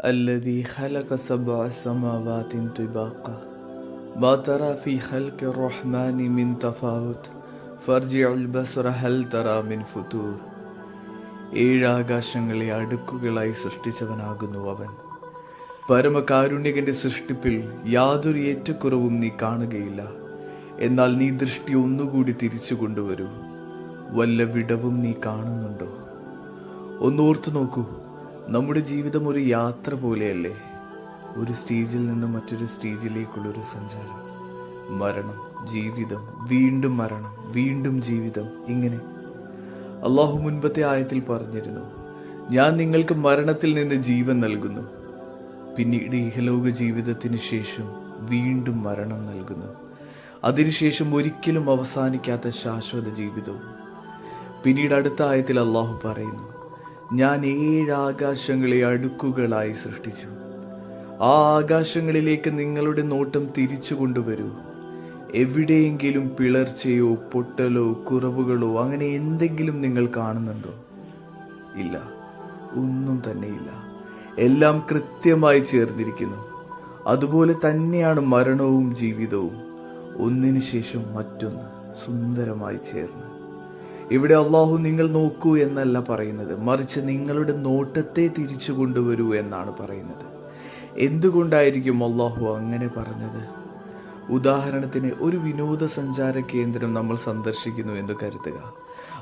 الذي خلق سبع سماوات طباقا ما ترى في خلق الرحمن من تفاوت فارجع البصر هل ترى من فتور ഏഴാകാശങ്ങളെ അടുക്കുകളായി സൃഷ്ടിച്ചവനാകുന്നു അവൻ പരമകാരുണ്യകന്റെ സൃഷ്ടിപ്പിൽ യാതൊരു ഏറ്റക്കുറവും നീ കാണുകയില്ല എന്നാൽ നീ ദൃഷ്ടി ഒന്നുകൂടി തിരിച്ചു കൊണ്ടുവരൂ വല്ല വിടവും നീ കാണുന്നുണ്ടോ ഒന്നോർത്തു നോക്കൂ നമ്മുടെ ജീവിതം ഒരു യാത്ര പോലെയല്ലേ? ഒരു സ്റ്റേജിൽ നിന്ന് മറ്റൊരു സ്റ്റേജിലേക്കുള്ള ഒരു സഞ്ചാരം. മരണം ജീവിതം വീണ്ടും മരണം വീണ്ടും ജീവിതം ഇങ്ങനെ. അള്ളാഹു മുൻപത്തെ ആയത്തിൽ പറഞ്ഞിരുന്നു ഞാൻ നിങ്ങൾക്ക് മരണത്തിൽ നിന്ന് ജീവൻ നൽകുന്നു. പിന്നീട് ഇഹലോക ജീവിതത്തിന് ശേഷം വീണ്ടും മരണം നൽകുന്നു. അതിനുശേഷം ഒരിക്കലും അവസാനിക്കാത്ത ശാശ്വത ജീവിതവും. പിന്നീട് അടുത്ത ആയത്തിൽ അള്ളാഹു പറയുന്നു ഞാൻ ഏഴാകാശങ്ങളെ അടുക്കുകളായി സൃഷ്ടിച്ചു. ആ ആകാശങ്ങളിലേക്ക് നിങ്ങളുടെ നോട്ടം തിരിച്ചു കൊണ്ടുവരൂ. എവിടെയെങ്കിലും പിളർച്ചയോ പൊട്ടലോ കുറവുകളോ അങ്ങനെ എന്തെങ്കിലും നിങ്ങൾ കാണുന്നുണ്ടോ? ഇല്ല. ഒന്നും തന്നെയില്ല. എല്ലാം കൃത്യമായി ചേർന്നിരിക്കുന്നു. അതുപോലെ തന്നെയാണ് മരണവും ജീവിതവും. ഒന്നിനു ശേഷം മറ്റൊന്ന് സുന്ദരമായി ചേർന്ന്. ഇവിടെ അള്ളാഹു നിങ്ങൾ നോക്കൂ എന്നല്ല പറയുന്നത്. മറിച്ച് നിങ്ങളുടെ നോട്ടത്തെ തിരിച്ചു കൊണ്ടുവരൂ എന്നാണ് പറയുന്നത്. എന്തുകൊണ്ടായിരിക്കും അള്ളാഹു അങ്ങനെ പറഞ്ഞത്? ഉദാഹരണത്തിന് ഒരു വിനോദസഞ്ചാര കേന്ദ്രം നമ്മൾ സന്ദർശിക്കുന്നു എന്ന് കരുതുക.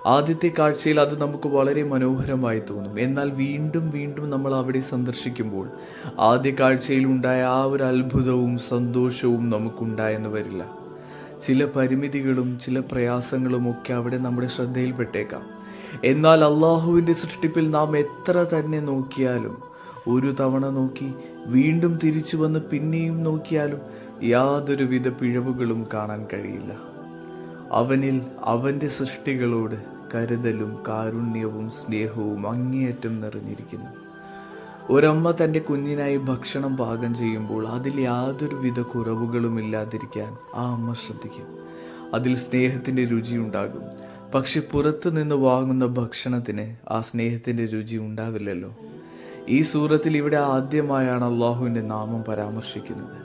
ആദ്യത്തെ കാഴ്ചയിൽ അത് നമുക്ക് വളരെ മനോഹരമായി തോന്നും. എന്നാൽ വീണ്ടും വീണ്ടും നമ്മൾ അവിടെ സന്ദർശിക്കുമ്പോൾ ആദ്യ കാഴ്ചയിൽ ഉണ്ടായ ആ ഒരു അത്ഭുതവും സന്തോഷവും നമുക്കുണ്ടായെന്ന് വരില്ല. ചില പരിമിതികളും ചില പ്രയാസങ്ങളും ഒക്കെ അവിടെ നമ്മുടെ ശ്രദ്ധയിൽപ്പെട്ടേക്കാം. എന്നാൽ അള്ളാഹുവിന്റെ സൃഷ്ടിപ്പിൽ നാം എത്ര തന്നെ നോക്കിയാലും ഒരു തവണ നോക്കി വീണ്ടും തിരിച്ചു വന്ന് പിന്നെയും നോക്കിയാലും യാതൊരുവിധ പിഴവുകളും കാണാൻ കഴിയില്ല. അവനിൽ അവന്റെ സൃഷ്ടികളോട് കരുതലും കാരുണ്യവും സ്നേഹവും അങ്ങേയറ്റം നിറഞ്ഞിരിക്കുന്നു. ഒരമ്മ തന്റെ കുഞ്ഞിനായി ഭക്ഷണം പാകം ചെയ്യുമ്പോൾ അതിൽ യാതൊരുവിധ കുറവുകളും ഇല്ലാതിരിക്കാൻ ആ അമ്മ ശ്രദ്ധിക്കും. അതിൽ സ്നേഹത്തിന്റെ രുചി ഉണ്ടാകും. പക്ഷെ പുറത്തു നിന്ന് വാങ്ങുന്ന ഭക്ഷണത്തിന് ആ സ്നേഹത്തിന്റെ രുചി ഉണ്ടാവില്ലല്ലോ. ഈ സൂറത്തിൽ ഇവിടെ ആദ്യമായാണ് അള്ളാഹുവിന്റെ നാമം പരാമർശിക്കുന്നത്.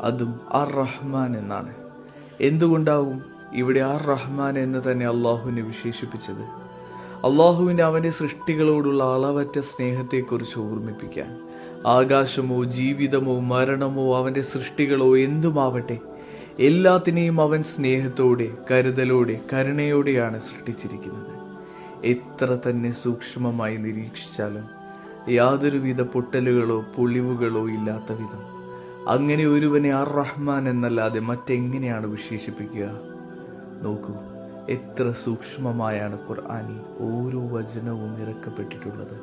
അതും അർ റഹ്മാൻ എന്നാണ്. എന്തുകൊണ്ടാവും ഇവിടെ അർ റഹ്മാൻ എന്ന് തന്നെ അള്ളാഹുവിനെ വിശേഷിപ്പിച്ചത്? അള്ളാഹുവിന് അവന്റെ സൃഷ്ടികളോടുള്ള അളവറ്റ സ്നേഹത്തെക്കുറിച്ച് ഓർമ്മിപ്പിക്കാൻ. ആകാശമോ ജീവിതമോ മരണമോ അവന്റെ സൃഷ്ടികളോ എന്തുമാവട്ടെ എല്ലാത്തിനെയും അവൻ സ്നേഹത്തോടെ കരുതലോടെ കരുണയോടെയാണ് സൃഷ്ടിച്ചിരിക്കുന്നത്. എത്ര തന്നെ സൂക്ഷ്മമായി നിരീക്ഷിച്ചാലും യാതൊരുവിധ പൊട്ടലുകളോ പൊളിവുകളോ ഇല്ലാത്ത വിധം. അങ്ങനെ ഒരുവനെ അർ റഹ്മാൻ എന്നല്ലാതെ മറ്റെങ്ങനെയാണ് വിശേഷിപ്പിക്കുക? നോക്കൂ. എത്ര സൂക്ഷ്മമായാണ് ഖുർആാനിൽ ഓരോ വചനവും ഇറക്കപ്പെട്ടിട്ടുള്ളത്